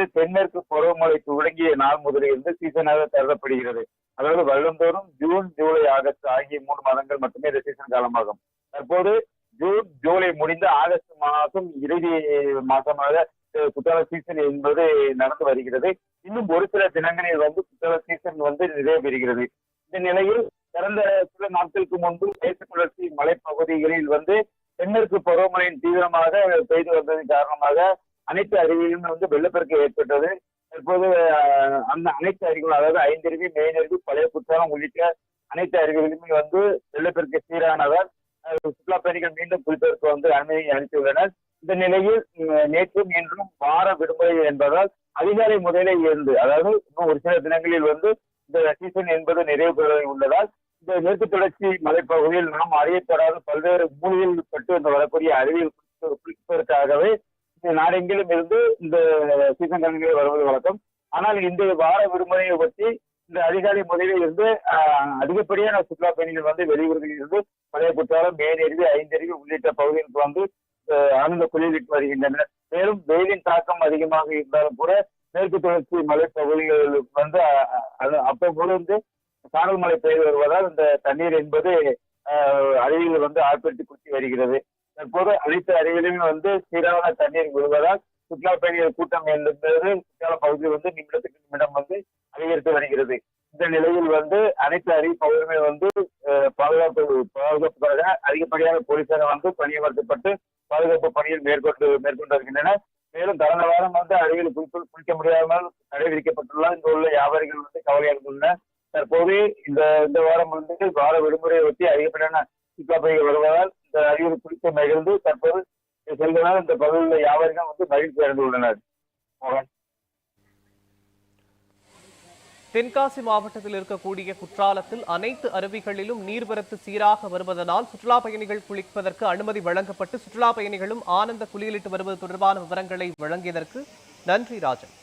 என்பது தென்மேற்கு பருவமழை தொடங்கிய நாள் முதலிருந்து சீசனாக கருதப்படுகிறது. அதாவது வருடந்தோறும் ஜூன் ஜூலை ஆகஸ்ட் ஆகிய மூன்று மாதங்கள் மட்டுமே இந்த சீசன் காலமாகும். தற்போது ஜூன் ஜூலை முடிந்த ஆகஸ்ட் மாதம் இறுதி மாதமாக குற்றால சீசன் என்பது நடந்து வருகிறது. இன்னும் ஒரு சில தினங்களில் வந்து குற்றால சீசன் வந்து நிறைவு பெறுகிறது. இந்த நிலையில் கடந்த சில நாட்களுக்கு முன்பு மேற்கு தொடர்ச்சி மலைப்பகுதிகளில் வந்து தென்மேற்கு பருவமழையின் தீவிரமாக பெய்து வந்ததன் காரணமாக அனைத்து அருவியிலும் வந்து வெள்ளப்பெருக்கு ஏற்பட்டது. தற்போது அந்த அனைத்து அருவிகளும் அதாவது ஐந்தருவி மெயினருவி பழைய குற்றாலம் உள்ளிட்ட அனைத்து அருவிகளுமே வந்து வெள்ளப்பெருக்கு சீரானதால் சுற்றுலா பயணிகள் மீண்டும் குளிப்பதற்கு வந்து அனுமதி அளித்துள்ளனர். இந்த நிலையில் நேற்றும் இன்றும் வார விடுமுறை என்பதால் அதிகாலை முதலே இருந்து அதாவது இன்னும் ஒரு சில தினங்களில் வந்து இந்த சீசன் என்பது நிறைவு பெற உள்ளதால் இந்த மேற்கு தொடர்ச்சி மலைப்பகுதியில் நாம் அறியப்படாத பல்வேறு மூலிகள் பட்டு இந்த வரக்கூடிய அறிவியல் குறிப்பதற்காகவே நாடெங்கிலும் இருந்து இந்த சீசன் காலங்களில் வருவது வழக்கம். ஆனால் இந்த வார விடுமுறையை பற்றி இந்த அதிகாலை முதலில் இருந்து அதிகப்படியான சுற்றுலா பயணிகள் வந்து வெளியூர்களில் இருந்து பழைய குற்றாலம் மேலருவி ஐந்தருவி உள்ளிட்ட பகுதிகளுக்கு வந்து ஆஹ், ஆனந்த குளிரிட்டு வருகின்றனர். மேலும் வெயிலின் தாக்கம் அதிகமாக இருந்தாலும் கூட மேற்கு தொடர்ச்சி மலை மலைப்பகுதிகளுக்கு வந்து அப்பப்போது அப்போது வந்து சாரல் மழை பெய்து வருவதால் இந்த தண்ணீர் என்பது ஆஹ், அருவியில் வந்து ஆர்ப்பரித்து குத்தி வருகிறது. தற்போது அனைத்து அருவியிலுமே வந்து சீரான தண்ணீர் விழுவதால் சுற்றுலா பயணிகள் கூட்டம் என்பது சுற்றுலா பகுதி வந்து நிமிடத்துக்கு நிமிடம் வந்து அதிகரித்து வருகிறது. இந்த நிலையில் வந்து அனைத்து அருவி பகுதியுமே வந்து பாதுகாப்பு பாதுகாப்புக்காக அதிகப்படியான போலீசார் வந்து பணியமர்த்தப்பட்டு பாதுகாப்பு பணியில் மேற்கொண்டு மேற்கொண்டு வருகின்றனர். மேலும் கடந்த வாரம் வந்து அருகில் குளிக்க குளிக்க முடியாமல் தடை விதிக்கப்பட்டுள்ள இங்கு உள்ள வியாபாரிகள் வந்து கவலையடைந்துள்ளனர் தற்போது இந்த இந்த வாரம் வந்து வார விடுமுறையை ஒட்டி அதிகப்படியான சுற்றுலா பயணிகள் வருவதால் இந்த அறிவுரை குறித்து மகிழ்ந்து தற்போது செல்வதால் இந்த பகுதியில் உள்ள வந்து மகிழ்ச்சி அடைந்துள்ளனர். மோகன். தென்காசி மாவட்டத்தில் இருக்கக்கூடிய குற்றாலத்தில் அனைத்து அருவிகளிலும் நீர்வரத்து சீராக வருவதனால் சுற்றுலா பயணிகள் குளிப்பதற்கு அனுமதி வழங்கப்பட்டு சுற்றுலா பயணிகளும் ஆனந்த குளியலிட்டு வருவது தொடர்பான விவரங்களை வழங்கியதற்கு நன்றி ராஜன்.